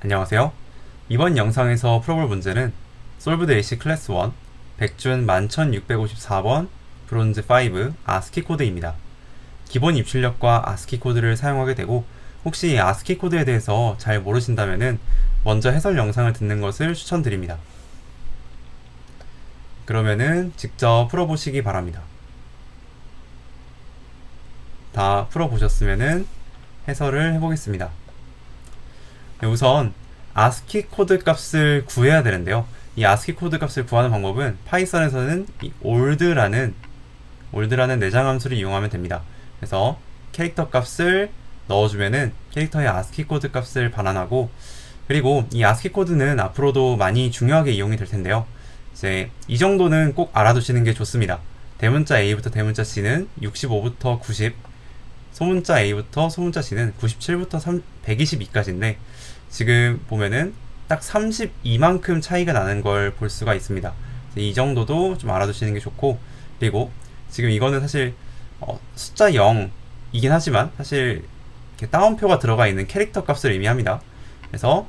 안녕하세요. 이번 영상에서 풀어볼 문제는 솔브드 AC 클래스 1 백준 11654번 브론즈 5 아스키 코드입니다. 기본 입출력과 아스키 코드를 사용하게 되고 혹시 이 아스키 코드에 대해서 잘 모르신다면은 먼저 해설 영상을 듣는 것을 추천드립니다. 그러면은 직접 풀어보시기 바랍니다. 다 풀어보셨으면은 해설을 해보겠습니다. 네, 우선 아스키 코드 값을 구해야 되는데요. 이 아스키 코드 값을 구하는 방법은 파이썬에서는 이 old라는 old라는 내장 함수를 이용하면 됩니다. 그래서 캐릭터 값을 넣어주면은 캐릭터의 아스키 코드 값을 반환하고 그리고 이 아스키 코드는 앞으로도 많이 중요하게 이용이 될 텐데요. 이제 이 정도는 꼭 알아두시는 게 좋습니다. 대문자 A부터 대문자 C는 65부터 90, 소문자 A부터 소문자 C는 97부터 122까지인데 지금 보면은 딱 32만큼 차이가 나는 걸 볼 수가 있습니다. 이 정도도 좀 알아두시는 게 좋고 그리고 지금 이거는 사실 어, 숫자 0이긴 하지만 사실 이렇게 따옴표가 들어가 있는 캐릭터 값을 의미합니다. 그래서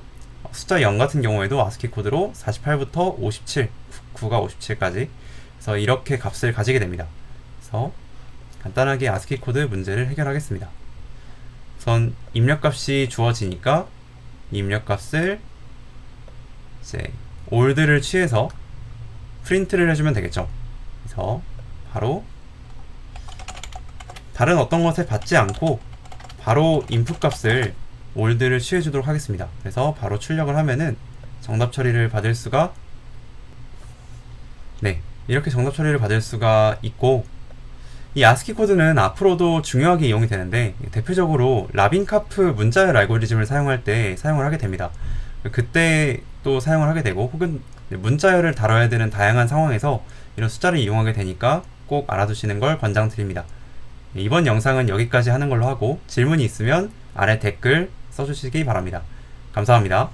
숫자 0 같은 경우에도 아스키 코드로 48부터 57, 9가 57까지 그래서 이렇게 값을 가지게 됩니다. 그래서 간단하게 아스키 코드 문제를 해결하겠습니다. 우선 입력값이 주어지니까 이 입력값을 이제 올드를 취해서 프린트를 해주면 되겠죠. 그래서 바로 다른 어떤 것에 받지 않고 바로 인풋 값을 올드를 취해 주도록 하겠습니다. 그래서 바로 출력을 하면은 정답 처리를 받을 수가 네 이렇게 정답 처리를 받을 수가 있고 이 아스키 코드는 앞으로도 중요하게 이용이 되는데 대표적으로 라빈카프 문자열 알고리즘을 사용할 때 사용을 하게 됩니다. 그때 또 사용을 하게 되고 혹은 문자열을 다뤄야 되는 다양한 상황에서 이런 숫자를 이용하게 되니까 꼭 알아두시는 걸 권장드립니다. 이번 영상은 여기까지 하는 걸로 하고 질문이 있으면 아래 댓글 써주시기 바랍니다. 감사합니다.